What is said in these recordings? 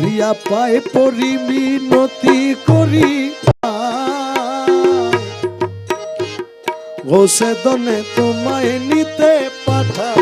প্রিয়া পায় পরিমিনতি করি ঘোষে দনে তোমায় নিতে পাঠায়াছেন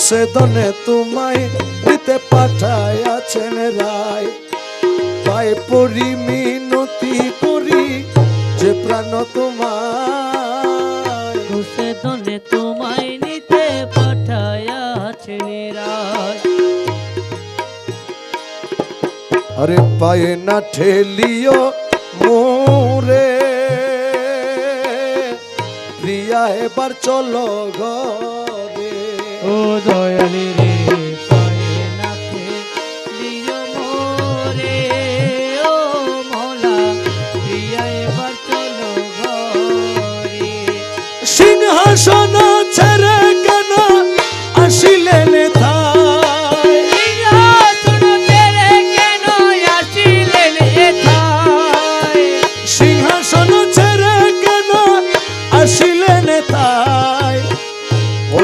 গোসে দনে তোমায় নিতে পাঠায়াছেন রায়। পায় পরিমিনতি করি যে প্রাণ তোমায়। দলে তোমায় নিতে পাঠায়াছে নিরায় আরে পায়ে না ঠেলিও মোরে। প্রিয়া এবার চলো ঘরে। ও দয়ালি রে পায়ে নাথে লিও মোরে ও মৌলা প্রিয়া এবার সিংহাসন ছেড়ে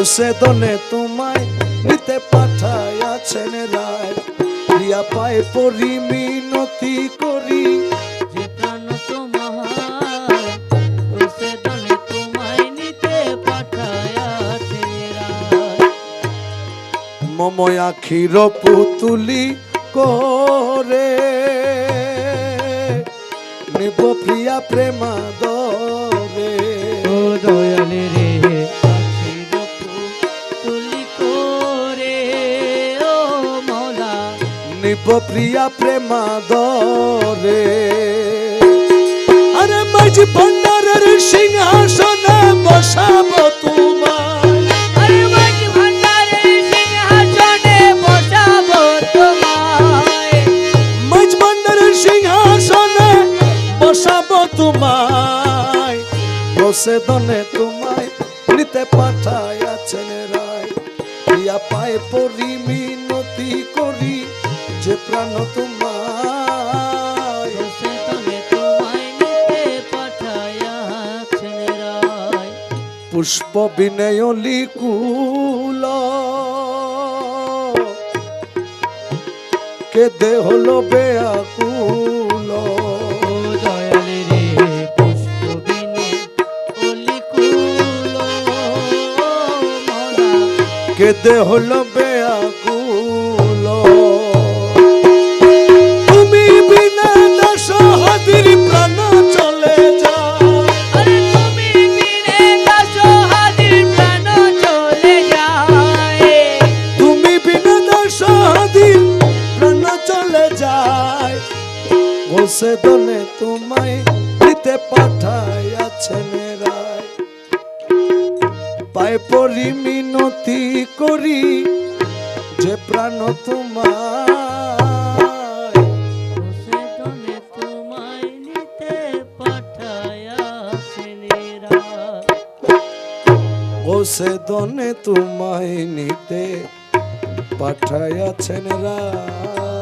ও সে দনে তোমায় নিতে পাঠায়াছেন রায়। প্রিয়া পায় পরিমিনতি করি। যে প্রাণ তোমার সে দলে নিতে পাঠায়াছে রায়। মম আখির পুতুলি করে। নিব প্রিয়া প্রেমা দরে নিব প্রিয়া প্রেমা দরে আরে মাঝ ভণ্ডারের সিংহাসনে বসাবো তোমায়। আরে মাঝ ভান্ডারের সিংহাসনে বসাবো তোমায়। মাঝ ভণ্ডারের সিংহাসনে বসাবো তোমায়। বসে দনে তোমায় নিতে পাঠায়াছেন রায়। প্রিয়া পায় পরিমিনতি করি প্রাণ রায়। পুষ্প বিনয়লি কুল কেদে হলো বেয়াকুল। কেদে হলো বেয়াকুল। বসে দনে তোমায় দিতে পাঠায়াছেন রায়। পায় পরিমিনতি করি যে প্রাণ তোমায়। সে তোমায় নিতে পাঠায়াছেন রায়। বসে দনে তোমায় নিতে পাঠায়াছেন রায়।